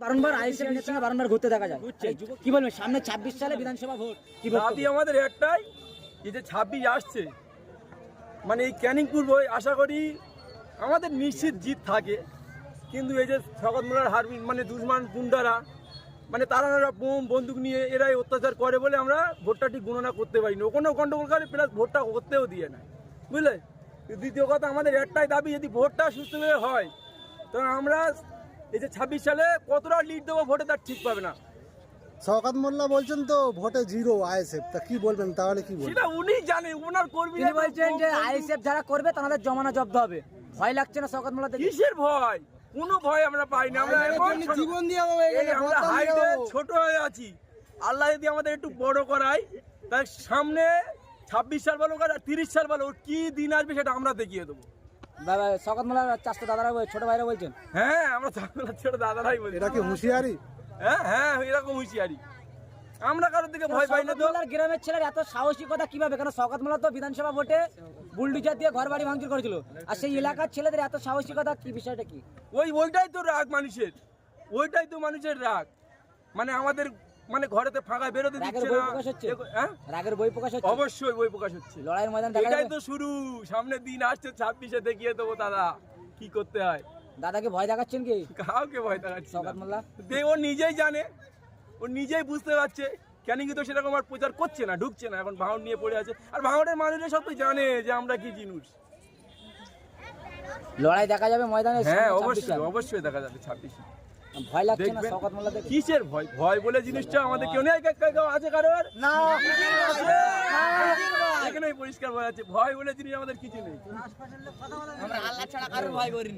বারংবার সঙ্গে বারংবার ঘুরতে দেখা যায়। এই যুব- কি বলবেন সামনে ছাব্বিশ সালে বিধানসভা ভোট কি দাবি আমাদের একটাই এই যে ছাব্বিশ আসছে মানে এই বই আশা করি আমাদের নিশ্চিত জিত থাকে। কিন্তু এই যে মোল্লার হারবিন মানে দুশ্মান গুন্ডারা মানে তারা বোম বন্দুক নিয়ে এরাই অত্যাচার করে বলে আমরা ভোটটা ঠিক গণনা করতে পারি না ওখানেও গন্ডগোল করে প্লাস ভোটটা করতেও দিয়ে না বুঝলে? দ্বিতীয় কথা আমাদের একটাই দাবি যদি ভোটটা সুস্থভাবে হয় তো আমরা এই যে ছাব্বিশ সালে কতটা লিড দেবো ভোটে তার ঠিক পাবে না। শওকাত মোল্লা বলছেন তো ভোটে জিরো আইএসএফ। তা কি বলবেন তাহলে কি বলবেন? সেটা উনি জানে ওনার তিনি বলছেন যে আইএসএফ যারা করবে তাদের জমানো জব্দ হবে। ভয় লাগছে না শওকত মোল্লা? কিসের ভয়? কোনো ভয় আমরা পাই না আমরা এখন জীবন দিয়ে আমরা হাইটে ছোট হয়ে আছি। আল্লাহ যদি আমাদের একটু বড় করায় তার সামনে ছাব্বিশ সাল বলো আর তিরিশ সাল বলো কি দিন আসবে সেটা আমরা দেখিয়ে দেবো। চাষটা দাদারা ছোট ভাইরা বলছেন। হ্যাঁ আমরা দাদারাই বলি এটা কি হুঁশিয়ারি? হ্যাঁ হ্যাঁ এরকম হুঁশিয়ারি। আমরা কারোর দিকে ভয় পাই না তো। গ্রামের ছেলের এত সাহসিকতা কীভাবে? কেন শওকত মোল্লা তো বিধানসভা ভোটে বুলডুজার দিয়ে ঘর বাড়ি ভাঙচুর করেছিল। আর সেই এলাকার ছেলেদের এত সাহসিকতা কি বিষয়টা কি? ওই ওইটাই তো রাগ মানুষের। ওইটাই তো মানুষের রাগ। মানে আমাদের মানে ঘরেতে ফাঁকা বেরোতে দিচ্ছে না। হ্যাঁ? রাগের বই প্রকাশ হচ্ছে? অবশ্যই বই প্রকাশ হচ্ছে। লড়াইয়ের ময়দান এটাই তো শুরু। সামনের দিন আসছে ছাব্বিশে দেখিয়ে দেবো দাদা কি করতে হয়। দাদাকে ভয় দেখাচ্ছেন কি? কাউকে ভয় দেখাচ্ছি শওকত না। মোল্লা? দে ও নিজেই জানে। ও নিজেই বুঝতে পারছে। কেন কি তো সেরকম আর প্রচার করছে না ঢুকছে না এখন ভাঙন নিয়ে পড়ে আছে। আর ভাঙনের মানুষরা সব তো জানে যে আমরা কি জিনিস লড়াই দেখা যাবে ময়দানে হ্যাঁ অবশ্যই অবশ্যই দেখা যাবে ছাব্বিশে। ভয় লাগছে না? শওকত মোল্লা কিসের ভয়? ভয় বলে জিনিসটা আমাদের কেউ নেই? কেউ আছে কারোর? না। এখানে পরিষ্কার ভয় আছে। ভয় বলে জিনিস আমাদের কিছু নেই। আমরা আল্লাহ ছাড়া কারোর ভয় করি